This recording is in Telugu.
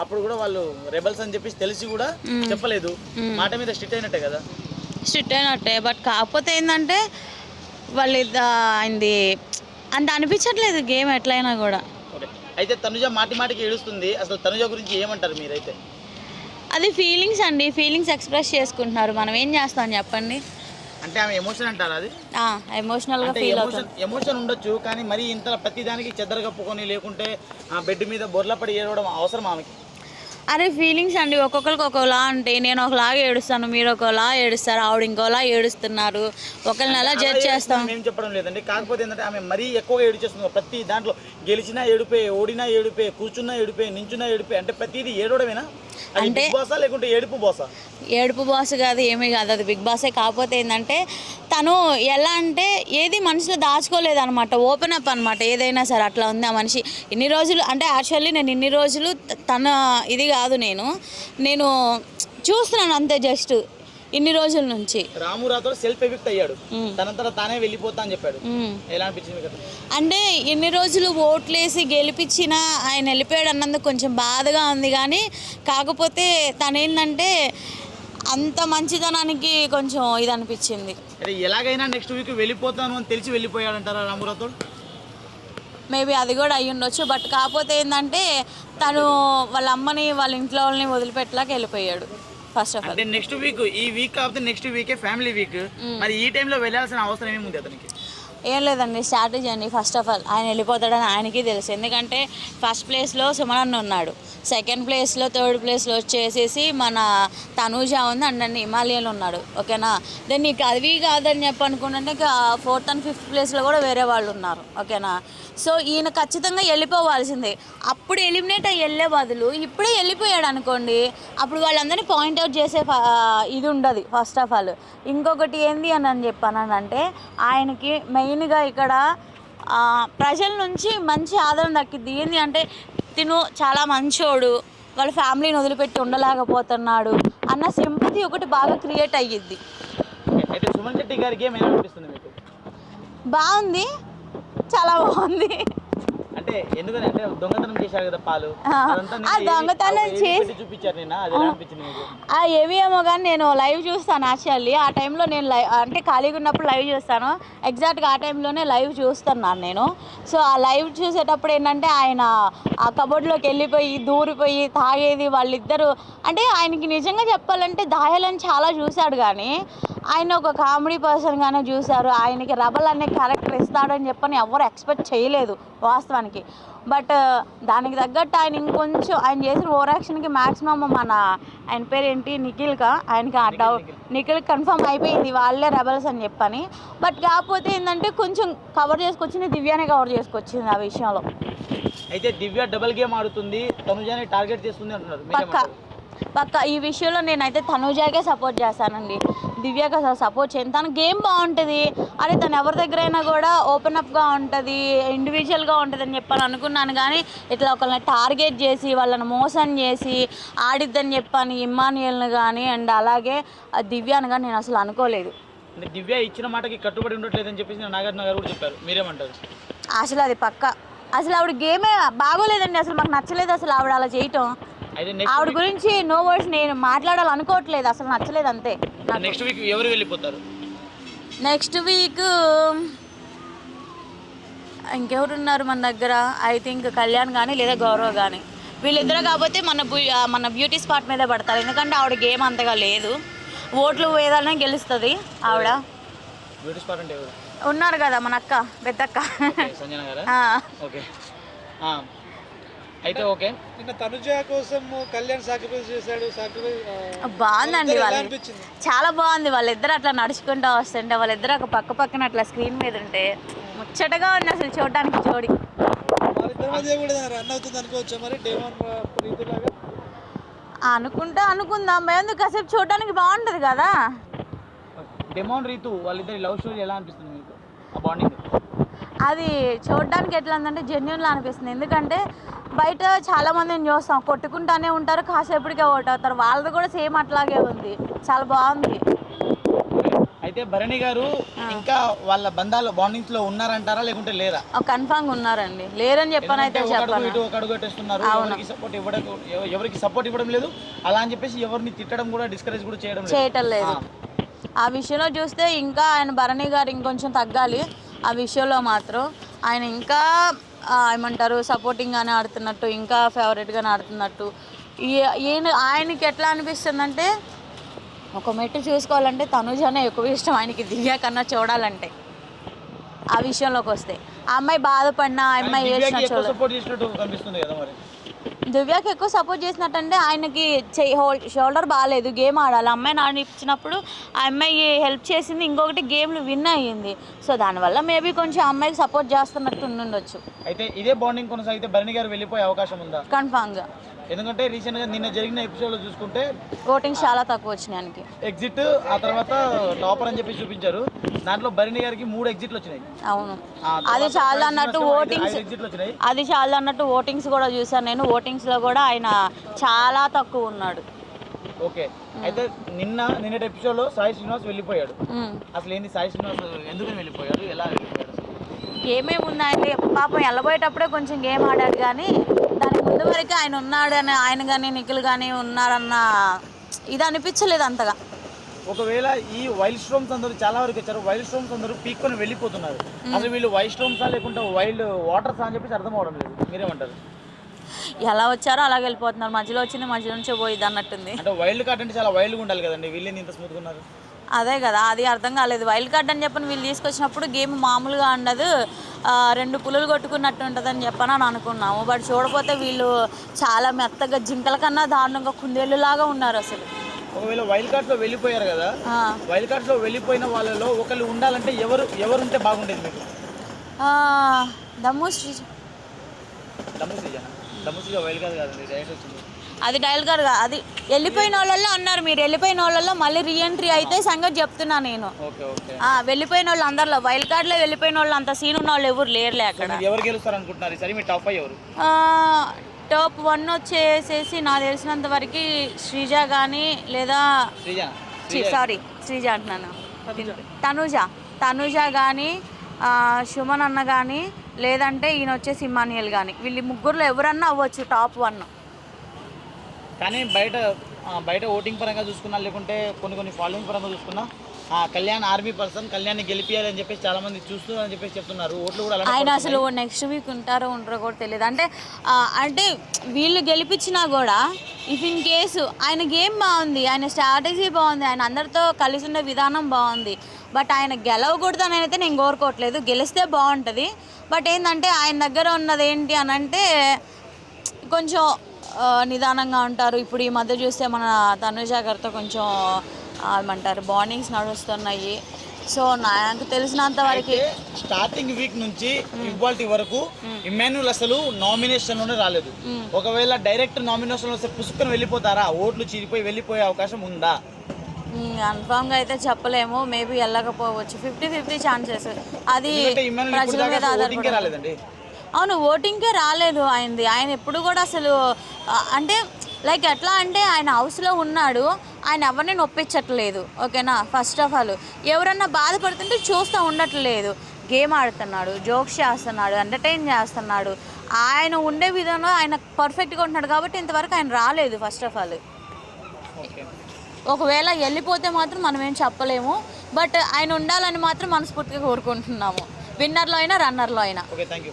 అప్పుడు కూడా వాళ్ళు రెబల్స్ అని చెప్పేసి తెలిసి కూడా చెప్పలేదు. మాట మీద స్ట్రిక్ట్ అయినట్టే కదా? స్ట్రిక్ట్ అయినట్టే బట్ కాకపోతే ఏంటంటే వాళ్ళు అయింది అంత అనిపించట్లేదు గేమ్ ఎట్లయినా కూడా. అయితే తనుజ మాటి మాటికి ఏడుస్తుంది. అసలు తనుజ గురించి ఏమంటారు మీరైతే? అది ఫీలింగ్స్ అండి. ఫీలింగ్స్ ఎక్స్ప్రెస్ చేసుకుంటున్నారు. మనం ఏం చేస్తాం చెప్పండి? అంటే ఆమె ఎమోషన్ అంటారు అది? ఎమోషనల్గా అంటే ఫీల్ ఎమోషన్ అవుతుంది. ఎమోషన్ ఉండొచ్చు కానీ మరి ఇంత ప్రతి దానికి చెద్దర కప్పుకొని లేకుంటే ఆ బెడ్ మీద బొర్ల పడి ఏడవడం అవసరం ఆమెకి? అరే ఫీలింగ్స్ అండి. ఒక్కొక్కరికి ఒక్కోలా ఉంటాయి నేను ఒకలాగా ఏడుస్తాను మీరు ఒకలా ఏడుస్తారు ఆవిడ ఇంకోలా ఏడుస్తున్నారు. ఒకరిని ఎలా జడ్జ్ చేస్తాం? మేము చెప్పడం లేదండి. కాకపోతే ఏంటంటే ఆమె మరీ ఎక్కువగా ఏడు చేస్తుంది ప్రతి దాంట్లో గెలిచినా ఏడిపోయి ఓడినా ఏడిపోయి కూర్చున్నా ఏడిపోయి నించున్నా ఏడిపోయి అంటే ప్రతిదీ ఏడవడమేనా? అంటే- లేకుంటే ఏడుపు బాసా? ఏడుపు బాస్ కాదు ఏమీ కాదు. అది బిగ్ బాసే. కాకపోతే ఏంటంటే తను ఎలా అంటే ఏది మనసులో దాచుకోలేదు అనమాట ఓపెన్ అప్ అనమాట ఏదైనా సరే అట్లా ఉంది ఆ మనిషి. ఇన్ని రోజులు అంటే యాక్చువల్లీ నేను ఇన్ని రోజులు తన ఇది కాదు నేను. నేను చూస్తున్నాను అంతే జస్ట్ ఇన్ని రోజుల నుంచి రాము సెల్ఫ్ ఎఫెక్ట్ అయ్యాడు. తనంతట తానే వెళ్ళిపోతా అని చెప్పాడు. ఎలా అనిపించింది మీకు? అంటే ఇన్ని రోజులు ఓట్లేసి గెలిపించిన ఆయన వెళ్ళిపోయాడు అన్నందుకు కొంచెం బాధగా ఉంది కానీ కాకపోతే తనేంటంటే అంత మంచితనానికి కొంచెం ఇది అనిపించింది ఎలాగైనా నెక్స్ట్ వీక్ వెళ్ళిపోతాను అని తెలిసి వెళ్ళిపోయాడంటారా రాము రాథోడ్ మేబీ అది కూడా అయ్యి ఉండొచ్చు బట్ కాకపోతే ఏంటంటే తను వాళ్ళ అమ్మని వాళ్ళ ఇంట్లో వాళ్ళని వదిలిపెట్టలాక వెళ్ళిపోయాడు ఫస్ట్ ఆఫ్ ఆల్. అంటే నెక్స్ట్ వీక్ ఈ వీక్ కాకపోతే నెక్స్ట్ వీకే ఫ్యామిలీ వీక్ మరి ఈ టైంలో వెళ్ళాల్సిన అవసరం ఏముంది అతనికి? ఏం లేదండి స్ట్రాటజీ అండి ఫస్ట్ ఆఫ్ ఆల్. ఆయన వెళ్ళిపోతాడని ఆయనకి తెలుసు. ఎందుకంటే ఫస్ట్ ప్లేస్లో సుమనన్న ఉన్నాడు. సెకండ్ ప్లేస్లో థర్డ్ ప్లేస్లో వచ్చేసేసి మన తనూజ ఉంది అండ్ అన్ని హిమాలయన్ ఉన్నాడు. ఓకేనా? దెన్ నీకు అవి కాదని చెప్పి అనుకుంటే ఫోర్త్ అండ్ ఫిఫ్త్ ప్లేస్లో కూడా వేరే వాళ్ళు ఉన్నారు. ఓకేనా? సో ఈయన ఖచ్చితంగా వెళ్ళిపోవాల్సిందే. అప్పుడు ఎలిమినేట్ అయ్యి వెళ్ళే బదులు ఇప్పుడే వెళ్ళిపోయాడు అనుకోండి అప్పుడు వాళ్ళందరినీ పాయింట్అవుట్ చేసే ఇది ఉండదు ఫస్ట్ ఆఫ్ ఆల్. ఇంకొకటి ఏంది అని అని చెప్పానంటే ఆయనకి మెయిన్గా ఇక్కడ ప్రజల నుంచి మంచి ఆదరణ దక్కింది ఏంది అంటే తిను చాలా మంచోడు వాళ్ళ ఫ్యామిలీని వదిలిపెట్టి ఉండలేకపోతున్నాడు అన్న సింపతి ఒకటి బాగా క్రియేట్ అయ్యిద్ది. బాగుంది. చాలా బాగుంది. అంటే ఎందుకని అంటే దొంగతనం చేశారు కదా పాలు. ఆ, దొంగతనం అవి ఏవి చేసి- పెట్టి చూపించారు నిన్న? అది ఎలా అనిపించింది మీకు ఆ ఏవి ఏమో కానీ నేను లైవ్ చూస్తాను యాక్చువల్లీ ఆ టైంలో నేను లైవ్ అంటే ఖాళీగా ఉన్నప్పుడు లైవ్ చూస్తాను. ఎగ్జాక్ట్గా ఆ టైంలోనే లైవ్ చూస్తున్నాను నేను. సో ఆ లైవ్ చూసేటప్పుడు ఏంటంటే ఆయన ఆ కబోర్డ్లోకి వెళ్ళిపోయి దూరిపోయి తాగేది వాళ్ళిద్దరు. అంటే ఆయనకి నిజంగా చెప్పాలంటే దాయాలని చాలా చూశాడు కానీ ఆయన ఒక కామెడీ పర్సన్గానే చూశారు. ఆయనకి రబల్ అనే క్యారెక్టర్ ఇస్తాడని చెప్పని ఎవరు ఎక్స్పెక్ట్ చేయలేదు వాస్తవానికి. బట్ దానికి తగ్గట్టు ఆయన ఇంకొంచెం ఆయన చేసిన ఓవర్ యాక్షన్కి మ్యాక్సిమం మన ఆయన పేరు ఏంటి? నిఖిల్గా ఆయనకి ఆ డౌట్ నిఖిల్. కన్ఫర్మ్ అయిపోయింది. వాళ్ళే రెబల్స్ అని చెప్పని. బట్ కాకపోతే ఏంటంటే కొంచెం కవర్ చేసుకొచ్చింది దివ్యానే కవర్ చేసుకొచ్చింది ఆ విషయంలో. అయితే దివ్య డబుల్ గేమ్ ఆడుతుంది. తనుజాని టార్గెట్ చేస్తుంది అంటున్నారు. పక్క? పక్క. ఈ విషయంలో నేనైతే తనుజాకే సపోర్ట్ చేస్తానండి. దివ్యకి అసలు సపోర్ట్ చేయను. తన గేమ్ బాగుంటుంది. అరే తను ఎవరి దగ్గరైనా కూడా ఓపెన్ అప్గా ఉంటుంది ఇండివిజువల్గా ఉంటుంది అని చెప్పని అనుకున్నాను. కానీ ఇట్లా ఒకళ్ళని టార్గెట్ చేసి వాళ్ళని మోసం చేసి ఆడిద్దని చెప్పని ఇమ్మానియల్ని కానీ అండ్ అలాగే దివ్యాని కానీ నేను అసలు అనుకోలేదు. దివ్య ఇచ్చిన మాటకి కట్టుబడి ఉండట్లేదని చెప్పేసి నాగార్జున గారు కూడా చెప్పారు. మీరేమంటారు? అసలు అది పక్క. అసలు ఆవిడ గేమే బాగోలేదండి. అసలు మాకు నచ్చలేదు అసలు ఆవిడ అలా చేయటం. ఆవిడ గురించి నో వర్డ్స్ నేను మాట్లాడాలనుకోవట్లేదు అసలు నచ్చలేదు అంతే. నాకు నెక్స్ట్ వీక్ ఎవరు వెళ్ళిపోతారు? నెక్స్ట్ వీక్ ఇంకెవరు ఉన్నారు మన దగ్గర? ఐ థింక్ కళ్యాణ్ కానీ లేదా గౌరవ్ కానీ వీళ్ళిద్దరు కాకపోతే మన మన బ్యూటీ స్పాట్ మీదే పడతారు. ఎందుకంటే ఆవిడ గేమ్ అంతగా లేదు. ఓట్లు ఏదైనా గెలుస్తుంది ఆవిడ. బ్యూటీ స్పాట్ అంటే ఉన్నారు కదా మన అక్క పెద్దక్క. అయితే ఓకే. నిన్న తనుజ కోసం కళ్యాణ్ సాక్రిఫైస్ చేశాడు బాగుందండి వాళ్ళు చాలా బాగుంది. వాళ్ళిద్దరు అట్లా నడుచుకుంటూ వస్తుంటే వాళ్ళిద్దరు ఒక పక్క పక్కన అట్లా స్క్రీన్ మీద ఉంటే ముచ్చటగా ఉంది అసలు చూడడానికి జోడి. వాళ్ళిద్దరి మధ్య కూడా రన్ అవుతుంది అనుకోవచ్చా మరి? డేవాన్ రీతిలాగా అనుకుంటా అనుకుందాం. ఎందుకు? కాసేపు చూడడానికి బాగుంటుంది కదా. డెమోన్ రీతు వాళ్ళిద్దరి లవ్ స్టోరీ ఎలా అనిపిస్తుంది మీకు? ఆ బాండింగ్ అది చూడడానికి ఎట్లా ఉందంటే జెన్యున్లా అనిపిస్తుంది. ఎందుకంటే బయట చాలా మందిని చూస్తాం. కొట్టుకుంటానే ఉంటారు. కాసేపటికే ఓట్ అవుతారు. వాళ్ళది కూడా సేమ్ అట్లాగే ఉంది. చాలా బాగుంది. అయితే భరణి గారు ఇంకా వాళ్ళ బంధాలు బాండింగ్స్లో ఉన్నారంటారా? లేకుంటే లేరా కన్ఫామ్గా ఉన్నారండి. లేరని చెప్పని అయితే చెప్పను? ఎవరికి సపోర్ట్ ఇవ్వడం ఎవ- ఎవరికి సపోర్ట్ ఇవ్వడం లేదు. అలా అని చెప్పేసి ఎవరిని తిట్టడం కూడా డిస్కరేజ్ కూడా చేయడం చేయటం లేదు. ఆ విషయంలో చూస్తే ఇంకా ఆయన భరణి గారు ఇంకొంచెం తగ్గాలి. ఆ విషయంలో మాత్రం ఆయన ఇంకా ఏమంటారు సపోర్టింగ్గానే ఆడుతున్నట్టు ఇంకా ఫేవరెట్గానే ఆడుతున్నట్టు. ఈయన ఆయనకి ఎట్లా అనిపిస్తుందంటే ఒక మెట్టు చూసుకోవాలంటే తనుజనే ఎక్కువ ఇష్టం ఆయనకి దివ్య కన్నా చూడాలంటే. ఆ విషయంలోకి వస్తే. ఆ అమ్మాయి బాధపడినా ఆ అమ్మాయి ఏడ్చినా ఎక్కువ దివ్యాకి ఎక్కువ సపోర్ట్ చేసినట్టంటే ఆయనకి చెయ్యి హోల్ షోల్డర్ బాగాలేదు గేమ్ ఆడాలి. అమ్మాయి నానిచ్చినప్పుడు ఆ అమ్మాయి హెల్ప్ చేసింది ఇంకొకటి గేమ్లు విన్ అయ్యింది. సో దానివల్ల మేబీ కొంచెం అమ్మాయికి సపోర్ట్ చేస్తున్నట్టు ఉండుండొచ్చు. అయితే ఇదే బాండింగ్ కొనసాగితే భరణి గారు వెళ్ళిపోయే అవకాశం ఉందా? కన్ఫామ్గా ఎందుకంటే రీసెంట్గా నిన్న జరిగిన ఎపిసోడ్లో చూసుకుంటే ఓటింగ్స్ చాలా తక్కువ వచ్చినాయి ఆయనకి. ఎగ్జిట్ ఆ తర్వాత టాపర్ అని చెప్పి చూపించారు. దాంట్లో భరణి గారికి మూడు ఎగ్జిట్లు వచ్చినాయి. అవును. అది చాలా అన్నట్టు ఓటింగ్స్ అది చాలా అన్నట్టు ఓటింగ్స్ కూడా చూసాను నేను. ఓటింగ్స్లో కూడా ఆయన చాలా తక్కువ ఉన్నాడు. ఓకే. అయితే నిన్న నిన్నటి ఎపిసోడ్లో సాయి శ్రీనివాస్ వెళ్ళిపోయాడు. అసలు ఏంది సాయి శ్రీనివాస్ ఎందుకని వెళ్ళిపోయాడు? ఎలా వెళ్ళిపోయాడు? ఏమేమి ఉన్నాయంటే పాపం వెళ్ళబోయేటప్పుడే కొంచెం గేమ్ ఆడాడు కానీ దాని ముందు వరకు ఆయన ఉన్నాడు అని ఆయన కానీ నిఖిల్ కానీ ఉన్నారన్న ఇది అనిపించలేదు అంతగా. ఒకవేళ ఈ వైల్డ్ స్ట్రోమ్స్ అందరూ చాలా వరకు వచ్చారు వైల్డ్ స్ట్రోమ్స్ అందరూ పీక్కొని వెళ్ళిపోతున్నారు. అసలు వీళ్ళు వైల్డ్ స్ట్రోమ్సా లేకుంటే వైల్డ్ వాటర్సా అని చెప్పేసి అర్థం అవడం లేదు. మీరేమంటారు? ఎలా వచ్చారో అలాగే వెళ్ళిపోతున్నారు. మధ్యలో వచ్చింది మధ్యలో నుంచే పోయిద్ది అన్నట్టుంది. అంటే వైల్డ్ కార్డ్ అంటే చాలా వైల్డ్గా ఉండాలి కదండి. వీళ్ళని ఇంత స్మూత్గా ఉన్నారు? అదే కదా అది అర్థం కాలేదు. వైల్డ్ కార్డ్ అని చెప్పని వీళ్ళు తీసుకొచ్చినప్పుడు గేమ్ మామూలుగా ఉండదు. రెండు పులులు కొట్టుకున్నట్టు ఉంటుందని చెప్పని అని అనుకున్నాము. బట్ చూడపోతే వీళ్ళు చాలా మెత్తగా జింకల కన్నా దారుణంగా కుందేళ్ళులాగా ఉన్నారు అసలు. ఒకవేళ వైల్డ్ కార్డ్లో వెళ్ళిపోయారు కదా. వైల్డ్ కార్డ్లో వెళ్ళిపోయిన వాళ్ళలో ఒకళ్ళు ఉండాలంటే ఎవరు ఎవరు ఉంటే బాగుండేది మీకు? దమ్ము శ్రీ దమ్ము దమ్ము వైల్డ్ కార్డ్ కాదండి డైరెక్ట్ వచ్చింది. అది డైల్ గారు. అది వెళ్ళిపోయిన వాళ్ళల్లో అన్నారు మీరు వెళ్ళిపోయిన వాళ్ళల్లో మళ్ళీ రీఎంట్రీ అయితే సంగతి చెప్తున్నా నేను. Okay okay. ఆ, వెళ్ళిపోయిన వాళ్ళు అందరిలో వైల్డ్ కార్డ్లో వెళ్ళిపోయిన వాళ్ళు అంత సీన్ ఉన్న వాళ్ళు ఎవరు లేరులే అక్కడ. ఎవరు గెలుస్తారు అనుకుంటున్నారు సరే మీ టాప్ ఎవరు? టాప్ వన్ వచ్చేసేసి నాకు తెలిసినంత వరకు శ్రీజ కానీ లేదా సారీ శ్రీజ అంటున్నాను. తనుజ. తనుజ. కానీ సుమన్ అన్న కానీ లేదంటే ఈయన వచ్చేసి ఇమానియల్ కానీ వీళ్ళు ముగ్గురులో ఎవరన్నా అవ్వచ్చు టాప్ వన్. కానీ బయట బయట ఓటింగ్ పరంగా చూసుకున్నా లేకుంటే కొన్ని కొన్ని ఫాలోయింగ్ పరంగా చూసుకున్నా కళ్యాణ్ ఆర్మీ పర్సన్ కళ్యాణ్ని గెలిపియాలని చెప్పేసి చాలా మంది చూస్తున్నారని చెప్పేసి చెప్తున్నారు. ఓట్లు కూడా ఆయన. అసలు నెక్స్ట్ వీక్ ఉంటారో ఉండరో కూడా తెలియదు. అంటే అంటే వీళ్ళు గెలిపించినా కూడా ఇఫ్ ఇన్ కేసు ఆయన గేమ్ బాగుంది ఆయన స్ట్రాటజీ బాగుంది ఆయన అందరితో కలిసి ఉండే విధానం బాగుంది బట్ ఆయన గెలవకూడదు అని అయితే నేను కోరుకోవట్లేదు. గెలిస్తే బాగుంటుంది. బట్ ఏంటంటే ఆయన దగ్గర ఉన్నది ఏంటి అని అంటే కొంచెం నిదానంగా ఉంటారు. ఇప్పుడు ఈ మధ్య చూస్తే మన తనుజ గారితో కొంచెం ఏమంటారు బాండింగ్స్ నడుస్తున్నాయి. సో నాకు తెలిసినంత వరకు అయితే స్టార్టింగ్ వీక్ నుంచి ఇవాల్టి వరకు ఇమాన్యుల్ అసలు నామినేషన్లోనే రాలేదు. ఒకవేళ డైరెక్ట్ నామినేషన్ వస్తే పుసుకొని వెళ్ళిపోతారా? ఓట్లు చీరిపోయి వెళ్ళిపోయే అవకాశం ఉందా? కన్ఫామ్గా అయితే చెప్పలేము. మేబీ వెళ్ళకపోవచ్చు. ఫిఫ్టీ ఫిఫ్టీ ఛాన్సెస్ అది ప్రజల మీద ఆధారపడి అవును ఓటింగ్కే రాలేదు ఆయనది. ఆయన ఎప్పుడు కూడా అసలు అంటే లైక్ ఎట్లా అంటే ఆయన హౌస్లో ఉన్నాడు. ఆయన ఎవరిని నొప్పించట్లేదు ఓకేనా? ఫస్ట్ ఆఫ్ ఆల్ ఎవరన్నా బాధపడుతుంటే చూస్తూ ఉండట్లేదు. గేమ్ ఆడుతున్నాడు జోక్స్ చేస్తున్నాడు ఎంటర్టైన్ చేస్తున్నాడు. ఆయన ఉండే విధంలో ఆయన పర్ఫెక్ట్గా ఉంటున్నాడు కాబట్టి ఇంతవరకు ఆయన రాలేదు ఫస్ట్ ఆఫ్ ఆల్ ఒకవేళ వెళ్ళిపోతే మాత్రం మనం ఏం చెప్పలేము. బట్ ఆయన ఉండాలని మాత్రం మనస్ఫూర్తిగా కోరుకుంటున్నాము. విన్నర్లో అయినా రన్నర్లో అయినా. Okay thank you